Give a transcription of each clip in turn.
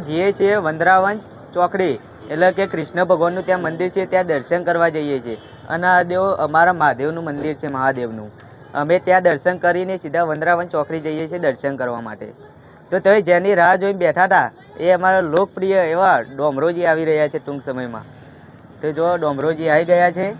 જઈએ છીએ વંદરાવન ચોકડી. એટલે કે કૃષ્ણ ભગવાનનું ત્યાં મંદિર છે ત્યાં દર્શન કરવા જઈએ છીએ. અને આ દેવ અમારા મહાદેવનું મંદિર છે મહાદેવનું. અમે ત્યાં દર્શન કરીને સીધા વંદરાવન ચોકડી જઈએ છીએ દર્શન કરવા માટે. તો તમે જેની રાહ જોઈને બેઠા હતા એ અમારા લોકપ્રિય એવા ડોમરોજી આવી રહ્યા છે ટૂંક સમયમાં. તો જો ડોમરોજી આવી ગયા છે.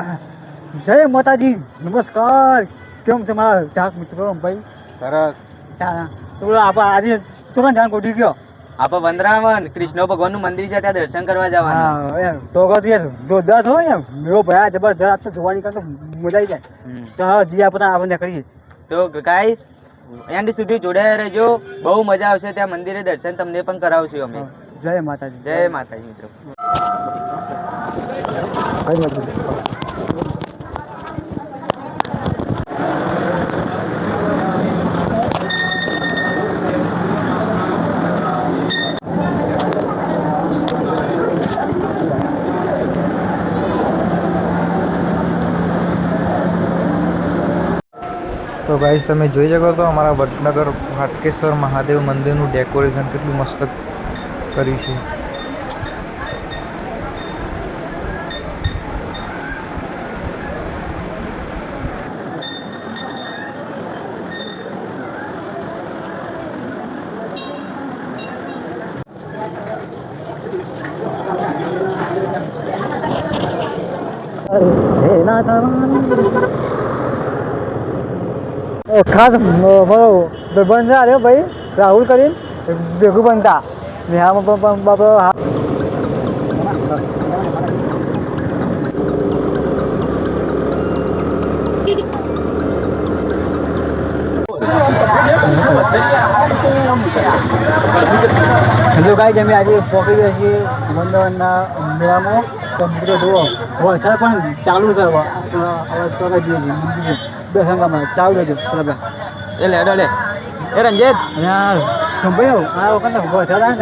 જય માતાજી નમસ્કાર. કેમ છે મારા ચાક મિત્રો ભાઈ સરસ. ચા- તો આપણે આજે તુરંત જાણ કોટી ગયો. આપણે વંદરાવન. કૃષ્ણ ભગવાનનું મંદિર છે ત્યાં દર્શન કરવા જવાનું. હા એમ. તો કહો જોરદાર એમ ભયા જબરજસ્ત તો જોવાની કરતો મજા આવી જાય. તો હા જી આપણે આપણને કરીએ તો ગાઈસ એન્ડ સુધી જોડાયા રહેજો. બહુ મજા આવશે ત્યાં મંદિરે દર્શન તમને પણ કરાવશું અમે. જય માતાજી. જય માતાજી મિત્રો. તો ગાઈસ તમે જોઈ શકો તો અમારા વડનગર હાટકેશ્વર મહાદેવ મંદિરનું ડેકોરેશન કેટલું મસ્ત કર્યું છે. ના ખાસ મારો ભાઈબંધ અરે ભાઈ, રાહુલ કરીને, ભેગું બનતા. નેહામાં પણ બાપા હેલો ગાઈઝ, અમે આજે પહોંચી ગયા છીએ વંદાવનના મેળામાં મિત્રો જુઓ વરસાદ પણ ચાલુ છે હવે. સ્વાગત જોઈએ છીએ મંદિરે. દર્શન ચાલુ બરાબર એ લે લે એ રંજિત આ સંભાળ્યો આ વખત વરસાદ આવે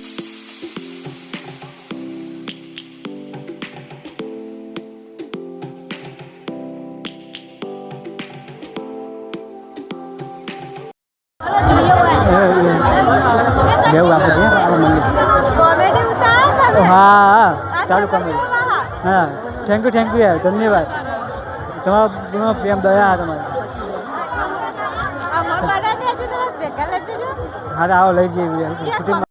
છે થેન્ક યુ થેન્ક યુ યાર. ધન્યવાદ. તમારો પ્રેમ દયા તમારે. હા આવો લઈ જઈએ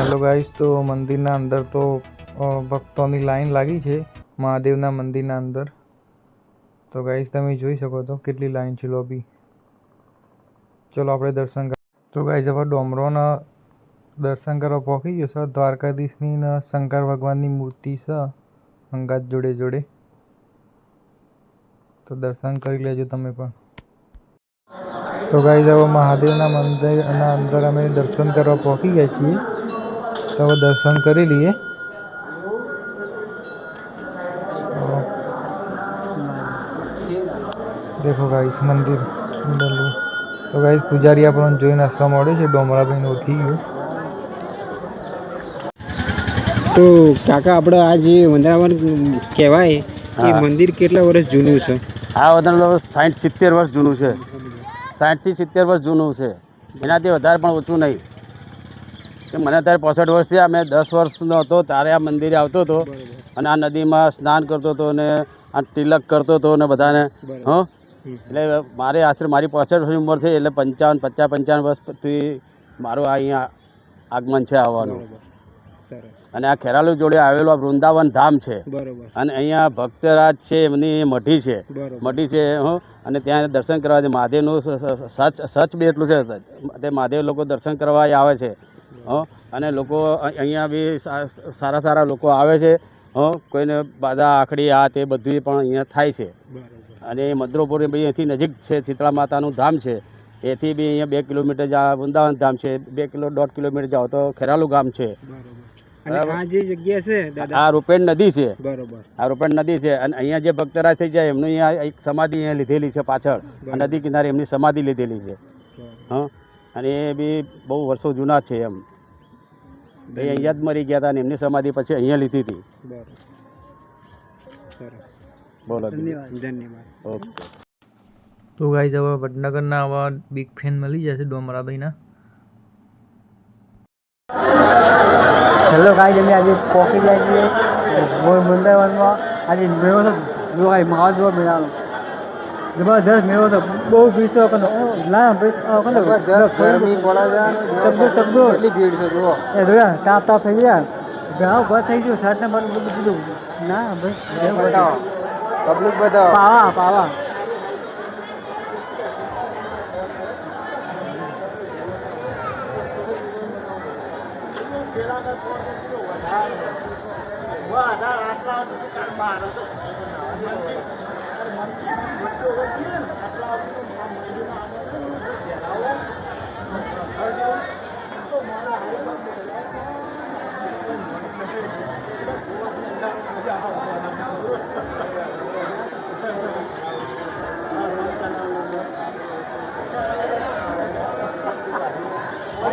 હેલો ગાઈસ તો મંદિરના અંદર તો ભક્તોની લાઈન લાગી છે મહાદેવના મંદિરના અંદર. તો ગાઈસ તમે જોઈ શકો છો કેટલી લાઈન છે લોબી ચલો આપણે દર્શન તો ગાઈસ હવે ડોમરોના દર્શન કરવા પહોંચી ગયો છે. દ્વારકાધીશની શંકર ભગવાનની મૂર્તિ છે, અંગાત જોડે જોડે. તો દર્શન કરી લેજો તમે પણ. તો ગાઈ હવે મહાદેવના મંદિરના અંદર અમે દર્શન કરવા પહોંચી ગયા છીએ. તો હવે દર્શન કરી લઈએ. દેખો ગાઈસ મંદિર તો ગાઈસ પૂજારી આપણને જોઈને હસવા મળ્યો છે ડોમરાભાઈને ઓળખી ગયું. તો કાકા આપણે આ જે વંદરાવન કહેવાય એ મંદિર કેટલા વર્ષ જૂનું છે? આ વધારે સાઠ સિત્તેર વર્ષ જૂનું છે. સાઠથી સિત્તેર વર્ષ જૂનું છે. એનાથી વધારે પણ ઓછું નહીં. મને અત્યારે પાસઠ વર્ષ થયા મેં દસ વર્ષનો હતો ત્યારે આ મંદિરે આવતો હતો. અને આ નદીમાં સ્નાન કરતો હતો ને આ તિલક કરતો હતો ને બધાને હં? એટલે મારે આશરે મારી પાસઠ વર્ષની ઉંમર થઈ એટલે પંચાવન પચાસ પંચાવન વર્ષથી મારું આ અહીંયા આગમન છે આવવાનું. અને આ ખેરાલુ જોડે આવેલું આ વૃંદાવન ધામ છે. અને અહીંયા ભક્તરાજ છે એમની મઢી છે. મઢી છે હં? અને ત્યાં દર્શન કરવા છે મહાદેવનું સચ સચ બી એટલું છે તે મહાદેવ લોકો દર્શન કરવા આવે છે. અને લોકો અહીંયા બી સારા સારા લોકો આવે છે હં? કોઈને બાધા આખડી આ તે બધું પણ અહીંયા થાય છે. અને મદ્રોપુર બી અહીંથી નજીક છે શીતળા માતાનું ધામ છે. એથી બી અહીંયા બે કિલોમીટર જા વૃંદાવન ધામ છે. બે કિલો દોઢ કિલોમીટર જાઓ તો ખેરાલુ ગામ છે. આ જે જગ્યા છે આ રૂપેણ નદી છે. બરોબર. આ રૂપેણ નદી છે. અને અહીંયા જે ભક્તરાજ થઈ જાય એમનું અહીંયા એક સમાધિ અહીંયા લીધેલી છે પાછળ. નદી કિનારે એમની સમાધિ લીધેલી છે. હા? અને એ બી બહુ વર્ષો જૂના છે એમ. એ અહીંયા જ મરી ગયા હતા અને એમની સમાધિ પછી અહીંયા લીધી હતી. બોલો. ધન્યવાદ. ધન્યવાદ. ઓકે. તો ગાઈઝ હવે વડનગરના આવા બિગ ફેન મળી જશે ડોમરાભાઈના. હેલો ગાઈસ અમે આજે પહોંચી ગયા છીએ વૃંદાવનમાં આજે મેળો છે જો ગાઈ મહાદેવ મેળાનો. જબરદસ્ત મેળો છે બહુ ભીડ છે. કનો ના ભાઈ કનો ગરમી ચકડો ચકડો. એટલી ભીડ છે જુઓ. એ જોયા તાપ તાપ થઈ ગયા ઘણા બંધ થઈ ગયું શર્ટ ને બધું બધું કીધું ના ભાઈ બતાવો. પબ્લિક બતાવો. પાવા પાવા. તો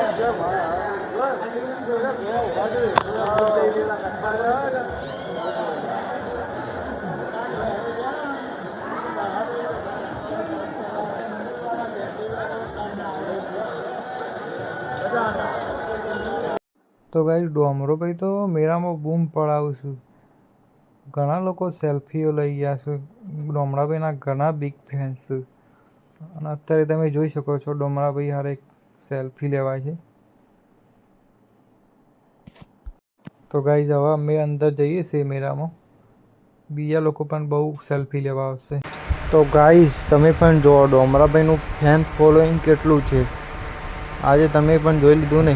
ગાઈઝ ડોમરોભાઈ તો મેળામાં બૂમ પડાવશું ઘણા લોકો સેલ્ફીઓ લઈ ગયા છે. ડોમરાભાઈના ઘણા બિગ ફેન્સ છે. અને અત્યારે તમે જોઈ શકો છો ડોમરાભાઈ હારે સેલ્ફી લેવાય છે. તો ગાઈઝ હવે અમે અંદર જઈએ છીએ મેળામાં બીજા લોકો પણ બહુ સેલ્ફી લેવા આવશે. તો ગાઈઝ તમે પણ જુઓ ડોમરાભાઈનું ફેન ફોલોઈંગ કેટલું છે? આજે તમે પણ જોઈ લીધું ને?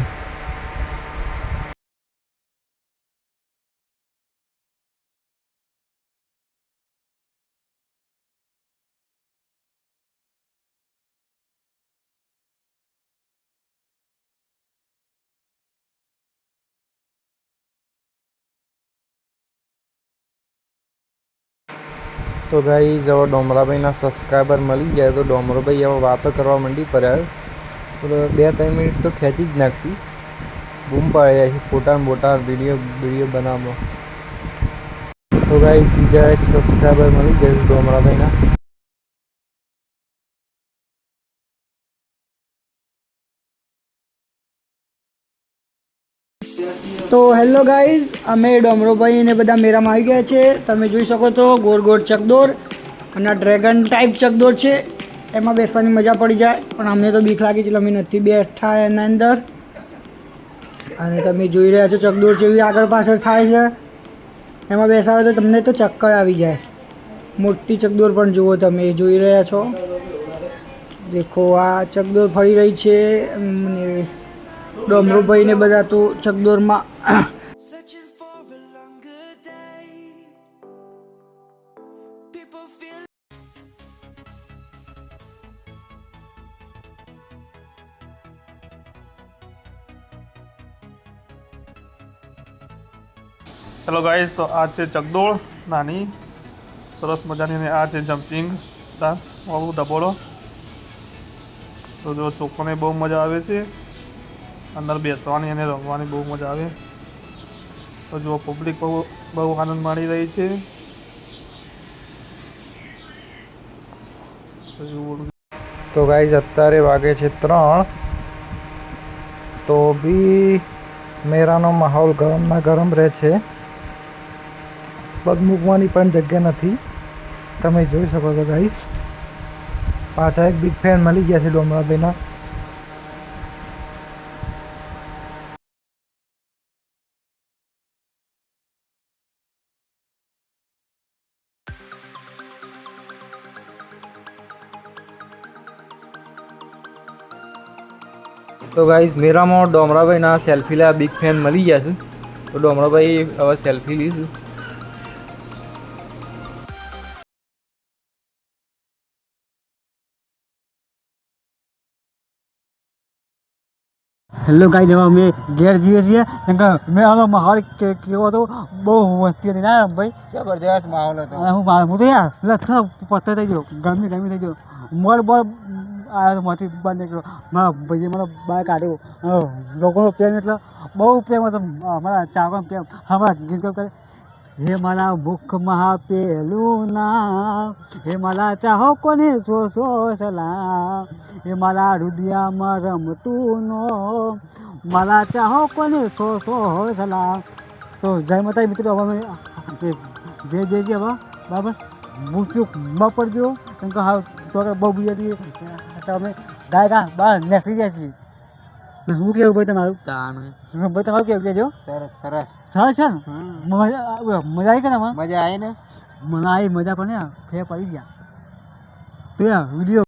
તો ભાઈ હવે ડોમરાભાઈના સબસ્ક્રાઈબર મળી જાય તો ડોમરાભાઈ હવે વાતો કરવા માંડી પર્યા બે ત્રણ મિનિટ તો ખેંચી જ નાખશી. બૂમ પાડી જાય છે, ફોટા મોટા વીડિયો વીડિયો બનાવવા. તો ભાઈ બીજા એક સબસ્ક્રાઈબર મળી જાય ડોમરાભાઈના. હેલો ગાઈઝ અમે ડમરોભાઈ અને બધા મેળામાં આવી ગયા છે. તમે જોઈ શકો છો ગોર ગોર ચકદોર અને ડ્રેગન ટાઈપ ચકદોર છે. એમાં બેસવાની મજા પડી જાય, પણ અમને તો બીક લાગી છે અમે નથી બેઠા એના અંદર. અને તમે જોઈ રહ્યા છો, ચકદોર જેવી આગળ પાછળ થાય છે. એમાં બેસાવે તો તમને તો ચક્કર આવી જાય. મોટી ચકદોર પણ જુઓ તમે, જોઈ રહ્યા છો. દેખો, આ ચકદોર ફરી રહી છે. અને ડોમરુભાઈ ને બધા તો ચકદોરમાં હેલો ગાઈસ તો આ છે ચકદોળ. નાની. સરસ મજાની અને આ છે જમ્પિંગ ડાન્સ વાળું ડબોળો. તો જો છોકરોને બહુ મજા આવે છે. અંદર બેસવાની અને રમવાની બહુ મજા આવે. તો જો પબ્લિક બહુ બહુ આનંદ માણી રહી છે. તો ગાઈઝ અત્યારે વાગે છે ત્રણ. તો બી મેરાનો માહોલ ગરમના ગરમ રહે છે. પગ મૂકવાની પણ જગ્યા નથી. તમે જોઈ શકો છો ગાઈઝ પાછા એક બિગ ફેન મળી ગયા છે ડોમરાભાઈના. તો ગાઈઝ મેરામાં ડોમરાભાઈના સેલ્ફી લેવા બિગ ફેન મળી ગયા છે. તો ડોમરાભાઈ હવે સેલ્ફી લીધું. હેલો ગાઈ જેવા અમે ઘેર જઈએ છીએ. કેમ કે મેં આનો માહોલ કેવો હતો બહુ મસ્તી હતી. ના ભાઈ. જબરજસ્ત માહોલ હતો. હું હું તો યાર લક્ષ પથ્થર થઈ ગયો. ગરમી ગરમી થઈ ગયો. મોર બોર આ માંથી બહાર નીકળ્યો. મારા ભાઈએ મને બહાર કાઢ્યો. લોકોનો પ્રેમ એટલે બહુ પ્રેમ હતો. અમારા ચાકોનો પ્રેમ. અમારા ગીત કરે. હે મારા મુખમાં પેલું નામ હે મારા ચાહકોને સો સો સલામ હે મારા હૃદયમાં રમતું નો મારા ચાહકોને સો સો સલામ તો જય માતા મિત્રો, હવે અમે જે જે છે હવે, બરાબર? મૂક્યું ન પડજો. કેમ કે હા તો બહુ બીજી તમે ગા બહાર નીકળી ગયા છીએ. ને શું કેવું ભાઈ તમારું? ભાઈ તમારું કેવું કેજો સરસ સરસ. સરસ છે ને? મજા મજા આવી કે મજા આવી ને? મને આવી મજા પણ ફેર પડી ગયા. તો વીડિયો